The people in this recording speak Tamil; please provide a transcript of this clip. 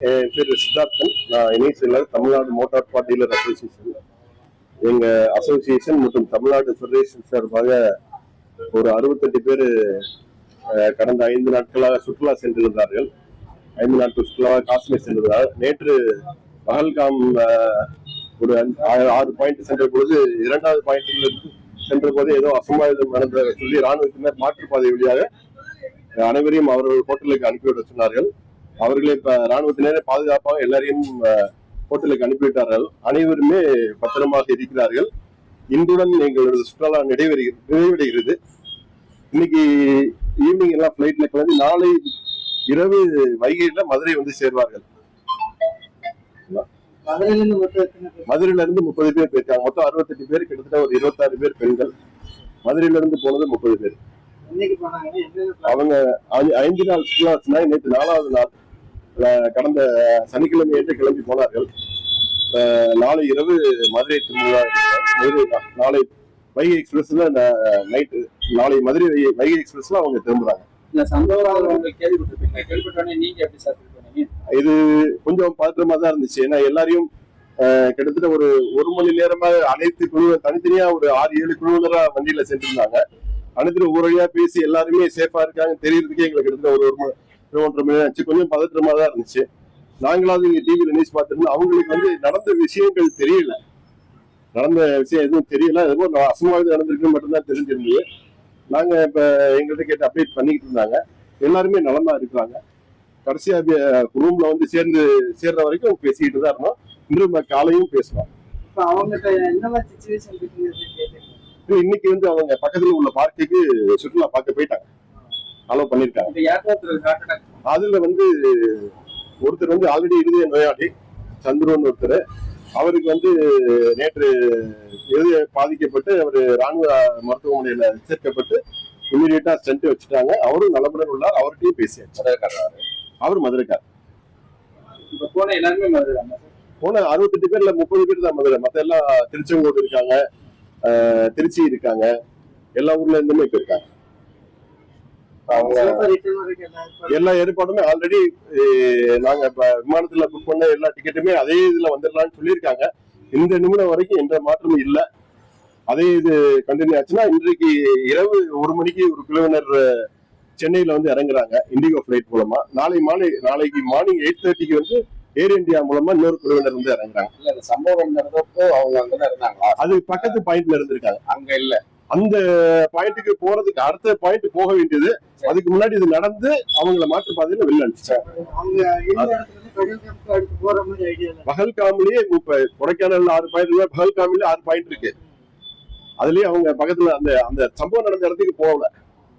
என் பேர் சித்தார்த்தன். நான் இணை செயலர் Tamil Nadu motor car dealer association. எங்க அசோசியேஷன் மற்றும் தமிழ்நாடு ஃபெடரேஷன் சார்பாக ஒரு அறுபத்தெட்டு பேர் கடந்த ஐந்து நாட்களாக சுற்றுலா சென்றிருந்தார்கள். ஐந்து நாட்கள் சுற்றுலாவாக காஷ்மீர் சென்றிருந்தார். நேற்று பகல்காம் ஒரு ஆறு- பாயிண்ட் சென்ற பொழுது இரண்டாவது பாயிண்ட்ல சென்ற போது ஏதோ அசம்பாவிதம் நடந்த சொல்லி ராணுவத்தினர் மாற்றுப்பாதை வழியாக அனைவரையும் அவர்கள் ஹோட்டலுக்கு அனுப்பிவிட சொன்னார்கள். அவர்களை இப்ப ராணுவத்தினரே பாதுகாப்பாக எல்லாரையும் ஹோட்டலுக்கு அனுப்பிவிட்டார்கள். அனைவருமே பத்திரமாக இருக்கிறார்கள். இன்றுடன் எங்களது சுற்றுலா நிறைவேறுகிறது நிறைவடைகிறது. இன்னைக்கு ஈவினிங் எல்லாம் பிளைட்ல கிளம்பி நாளை இரவு வைகையில மதுரை வந்து சேர்வார்கள். மதுரையில இருந்து முப்பது பேர் போயிருக்காங்க. மொத்தம் அறுபத்தெட்டு பேர் கிட்டத்தட்ட ஒரு இருபத்தாறு பேர் பெண்கள். மதுரையில இருந்து போனது முப்பது பேர்? அவங்க ஐந்து நாள் சுற்றுலா நேற்று நாலாவது நாள். கடந்த சனிக்கிழமை என்று கிளம்பி போனார்கள். நாளை இரவு மதுரை இருக்கிறார். மதுரை நாளை வைகை எக்ஸ்பிரஸ்ல நைட்டு நாளை மதுரை வைகை- எக்ஸ்பிரஸ்ல அவங்க திரும்புறாங்க. இது கொஞ்சம் பதற்றமா தான் இருந்துச்சு. ஏன்னா எல்லாரையும் கிட்டத்தட்ட ஒரு ஒரு மணி நேரமா அனைத்து குழு தனித்தனியா ஒரு ஆறு ஏழு குழுவினரா வண்டியில சென்றிருந்தாங்க. அனைத்து ஒரு வழியா பேசி எல்லாருமே சேஃபா இருக்காங்க தெரியறதுக்கே எங்களுக்கு கிட்டத்தட்ட ஒரு ஒரு ஒன்றரை மணி ஆச்சு. கொஞ்சம் பதற்றமா தான் இருந்துச்சு. நாங்களாவது இங்க டிவியில நியூஸ் பார்த்துருந்தோம் அவங்களுக்கு வந்து நடந்த விஷயங்கள் தெரியல. நடந்த விஷயம் எதுவும் தெரியல. ஏதோ ஒரு அசம்பாவிதம் நடந்திருக்கு மட்டும்தான் தெரிஞ்சிருந்தது. நாங்க இப்ப எங்கள்கிட்ட கேட்டு அப்டேட் பண்ணிக்கிட்டு இருந்தாங்க. எல்லாருமே நலமா இருக்கிறாங்க கடைசியா ரூம்ல வந்து சேர்ந்து சேர்ற வரைக்கும் பேசிக்கிட்டு தான் இருந்தோம். இன்று காலையும் பேசலாம் இன்னைக்கு வந்து அவங்க பக்கத்துல உள்ள பார்க்குக்கு சுற்றுலா பார்க்க போயிட்டாங்க. அலோவ் பண்ணிருக்காங்க. அதுல வந்து ஒருத்தர் வந்து ஆல்ரெடி இருதய நோயாளி சந்துருன்னு ஒருத்தர். அவருக்கு வந்து நேற்று இருதய பாதிக்கப்பட்டு அவர் ராணுவ மருத்துவமனையில சேர்க்கப்பட்டு இமீடியட்டா ஸ்டென்ட் வச்சுட்டாங்க. அவரும் நலமுடன் உள்ளார். அவர்கிட்டயும் பேசியாச்சு. அவர் மதுரைக்கார். இப்ப போன எல்லாருமே மதுரை போன அறுபத்தெட்டு பேர்ல முப்பது பேர் தான் மதுரை. மத்த எல்லாம் திருச்செங்கோடு இருக்காங்க திருச்சி இருக்காங்க எல்லா ஊர்ல இருந்துமே இப்ப இருக்காங்க. அவங்க? எல்லா ஏற்பாடுமே ஆல்ரெடி நாங்க இப்ப விமானத்துல புக் பண்ண எல்லா டிக்கெட்டுமே அதே இதுல வந்துடலாம்னு சொல்லியிருக்காங்க. இந்த நிமிடம் வரைக்கும் எந்த மாற்றமும் இல்ல. அதே இது கண்டினியூ ஆச்சுன்னா இன்றைக்கு இரவு ஒரு மணிக்கு ஒரு குழுவினர் சென்னையில வந்து இறங்குறாங்க இண்டிகோ ஃபிளைட் மூலமா. நாளை மாலை நாளைக்கு மார்னிங் எயிட் தேர்ட்டிக்கு வந்து ஏர் இந்தியா மூலமா இன்னொரு குழுவினர் வந்து இறங்குறாங்க. இல்ல இந்த சம்பவம் நடந்தப்போ அவங்க அங்கதான் இருந்தாங்களா? அது பக்கத்து பாயிண்ட்ல இருந்திருக்காங்க. அங்க இல்ல. அந்த பாயிண்ட்டுக்கு போறதுக்கு அடுத்த பாயிண்ட் போக வேண்டியது. அதுக்கு முன்னாடி இது நடந்து அவங்கள மாற்று பாதையில வெளில அனுப்பிச்சாங்க இல்ல. பகல்காமிலேயே இப்ப கொடைக்கானல்ல ஆறு பாயிண்ட் இருக்கு பகல்காமிலே ஆறு பாயிண்ட் இருக்கு. அதுலயே அவங்க பக்கத்துல அந்த அந்த சம்பவம் நடந்த இடத்துக்கு போகல.